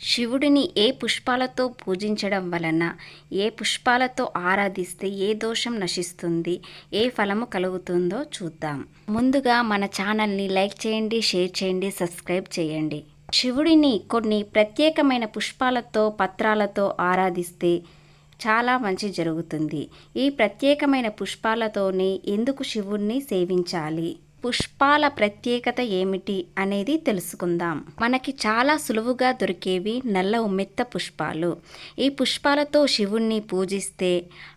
శివుడిని ఏ పుష్పాలతో పూజించడం వలన ఏ పుష్పాలతో ఆరాధిస్తే ఏ దోషం నశిస్తుంది ఏ ఫలము కలుగుతుందో చూద్దాం. ముందుగా మన ఛానల్ని లైక్ చేయండి షేర్ చేయండి సబ్స్క్రైబ్ చేయండి. శివుడిని కొన్ని ప్రత్యేకమైన పుష్పాలతో పత్రాలతో ఆరాధిస్తే చాలా మంచి జరుగుతుంది. ఈ ప్రత్యేకమైన పుష్పాలతోనే ఎందుకు శివుణ్ణి సేవించాలి? పుష్పాల ప్రత్యేకత ఏమిటి అనేది తెలుసుకుందాం. మనకి చాలా సులువుగా దొరికేవి నల్ల ఉమ్మెత్త పుష్పాలు. ఈ పుష్పాలతో శివుణ్ణి పూజిస్తే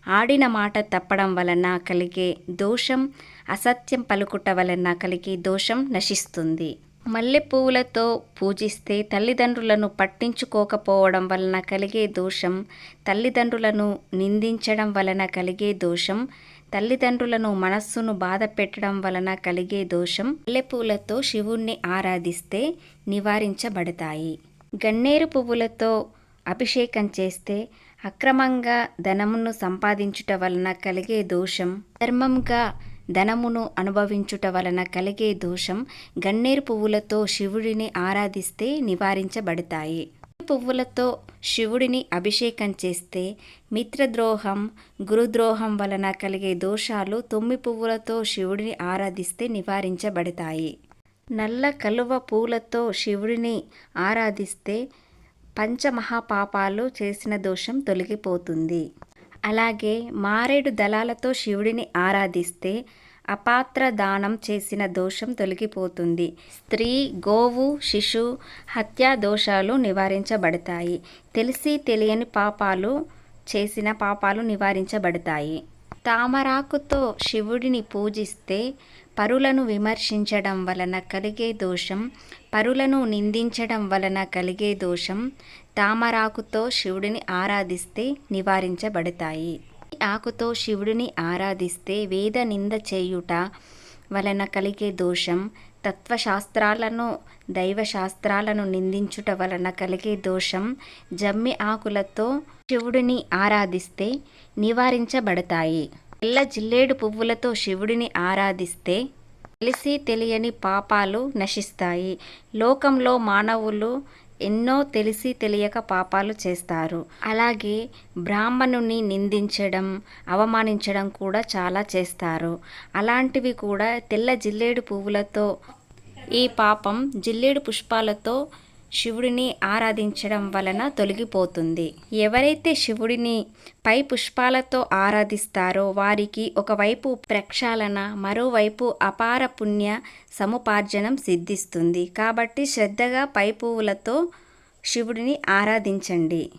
ఆడిన మాట తప్పడం వలన కలిగే దోషం అసత్యం పలుకుట వలన కలిగే దోషం నశిస్తుంది. మల్లె పువ్వులతో పూజిస్తే తల్లిదండ్రులను పట్టించుకోకపోవడం వలన కలిగే దోషం తల్లిదండ్రులను నిందించడం వలన కలిగే దోషం తల్లిదండ్రులను మనస్సును బాధ పెట్టడం వలన కలిగే దోషం. మల్లెపూలతో శివుణ్ణి ఆరాధిస్తే నివారించబడతాయి. గన్నేరు పువ్వులతో అభిషేకం చేస్తే అక్రమంగా ధనమును సంపాదించుట వలన కలిగే దోషం. ధర్మంగా ధనమును అనుభవించుట వలన కలిగే దోషం గన్నేరు పువ్వులతో శివుడిని ఆరాధిస్తే నివారించబడతాయి. పువ్వులతో శివుడిని అభిషేకం చేస్తే మిత్రద్రోహం గురుద్రోహం వలన కలిగే దోషాలు తొమ్మి పువ్వులతో శివుడిని ఆరాధిస్తే నివారించబడతాయి. నల్ల కలువ పూలతో శివుడిని ఆరాధిస్తే పంచమహాపాపాలు చేసిన దోషం తొలగిపోతుంది. అలాగే మారేడు దళాలతో శివుడిని ఆరాధిస్తే అపాత్ర దానం చేసిన దోషం తొలగిపోతుంది. స్త్రీ గోవు శిశు హత్యా దోషాలు నివారించబడతాయి. తెలిసి తెలియని పాపాలు చేసిన పాపాలు నివారించబడతాయి. తామరాకుతో శివుడిని పూజిస్తే పరులను విమర్శించడం వలన కలిగే దోషం పరులను నిందించడం వలన కలిగే దోషం తామరాకుతో శివుడిని ఆరాధిస్తే నివారించబడతాయి. ఆకుతో శివుడిని ఆరాధిస్తే వేద నింద చేయుట వలన కలిగే దోషం తత్వశాస్త్రాలను దైవశాస్త్రాలను నిందించుట వలన కలిగే దోషం జమ్మి ఆకులతో శివుడిని ఆరాధిస్తే నివారించబడతాయి. తెల్ల జిల్లేడు పువ్వులతో శివుడిని ఆరాధిస్తే తెలిసి తెలియని పాపాలు నశిస్తాయి. లోకంలో మానవులు ఎన్నో తెలిసి తెలియక పాపాలు చేస్తారు. అలాగే బ్రాహ్మణుని నిందించడం అవమానించడం కూడా చాలా చేస్తారు. అలాంటివి కూడా తెల్ల జిల్లేడు పువ్వులతో ఈ పాపం జిల్లేడు పుష్పాలతో శివుడిని ఆరాధించడం వలన తొలగిపోతుంది. ఎవరైతే శివుడిని పై పుష్పాలతో ఆరాధిస్తారో వారికి ఒకవైపు ప్రక్షాళన మరోవైపు అపార పుణ్య సముపార్జనం సిద్ధిస్తుంది. కాబట్టి శ్రద్ధగా పై పువ్వులతో శివుడిని ఆరాధించండి.